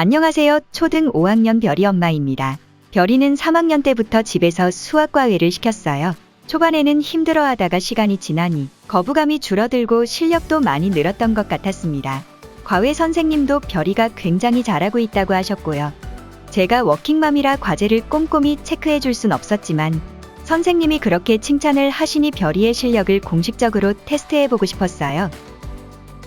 안녕하세요. 초등 5학년 별이 엄마입니다. 별이는 3학년 때부터 집에서 수학 과외를 시켰어요. 초반에는 힘들어 하다가 시간이 지나니 거부감이 줄어들고 실력도 많이 늘었던 것 같았습니다. 과외 선생님도 별이가 굉장히 잘하고 있다고 하셨고요. 제가 워킹맘이라 과제를 꼼꼼히 체크해 줄 순 없었지만 선생님이 그렇게 칭찬을 하시니 별이의 실력을 공식적으로 테스트해 보고 싶었어요.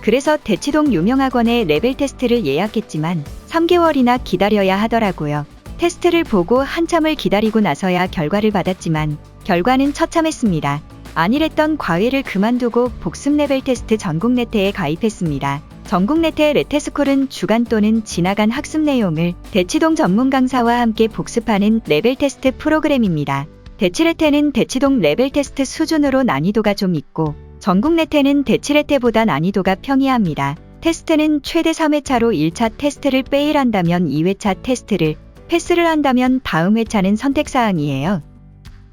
그래서 대치동 유명학원에 레벨 테스트를 예약했지만 3개월이나 기다려야 하더라고요. 테스트를 보고 한참을 기다리고 나서야 결과를 받았지만 결과는 처참했습니다. 안일했던 과외를 그만두고 복습 레벨 테스트 전국 네트에 가입했습니다. 전국 네트 레테스콜은 주간 또는 지나간 학습 내용을 대치동 전문 강사와 함께 복습하는 레벨 테스트 프로그램입니다. 대치레테는 대치동 레벨 테스트 수준으로 난이도가 좀 있고 전국 네테는 대치레테보다 난이도가 평이합니다. 테스트는 최대 3회차로 1차 테스트를 페일한다면 2회차 테스트를 패스를 한다면 다음 회차는 선택사항이에요.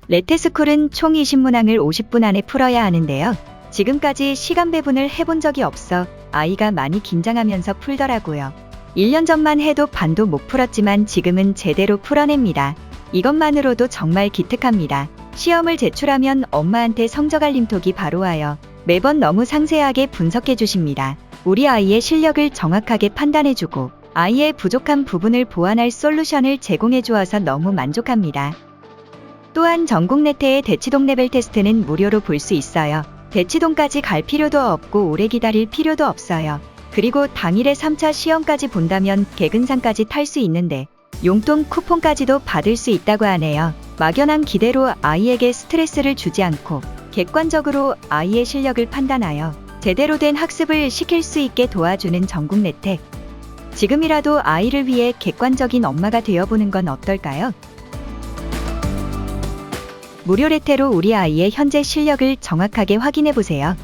레테스쿨은 총 20문항을 50분 안에 풀어야 하는데요. 지금까지 시간 배분을 해본 적이 없어 아이가 많이 긴장하면서 풀더라고요. 1년 전만 해도 반도 못 풀었지만 지금은 제대로 풀어냅니다. 이것만으로도 정말 기특합니다. 시험을 제출하면 엄마한테 성적 알림톡이 바로 와요. 매번 너무 상세하게 분석해 주십니다. 우리 아이의 실력을 정확하게 판단해주고 아이의 부족한 부분을 보완할 솔루션을 제공해 주어서 너무 만족합니다. 또한 전국 네트의 대치동 레벨 테스트는 무료로 볼 수 있어요. 대치동까지 갈 필요도 없고 오래 기다릴 필요도 없어요. 그리고 당일에 3차 시험까지 본다면 개근상까지 탈 수 있는데 용돈 쿠폰까지도 받을 수 있다고 하네요. 막연한 기대로 아이에게 스트레스를 주지 않고 객관적으로 아이의 실력을 판단하여 제대로 된 학습을 시킬 수 있게 도와주는 전국 네텍. 지금이라도 아이를 위해 객관적인 엄마가 되어보는 건 어떨까요? 무료 레테로 우리 아이의 현재 실력을 정확하게 확인해 보세요.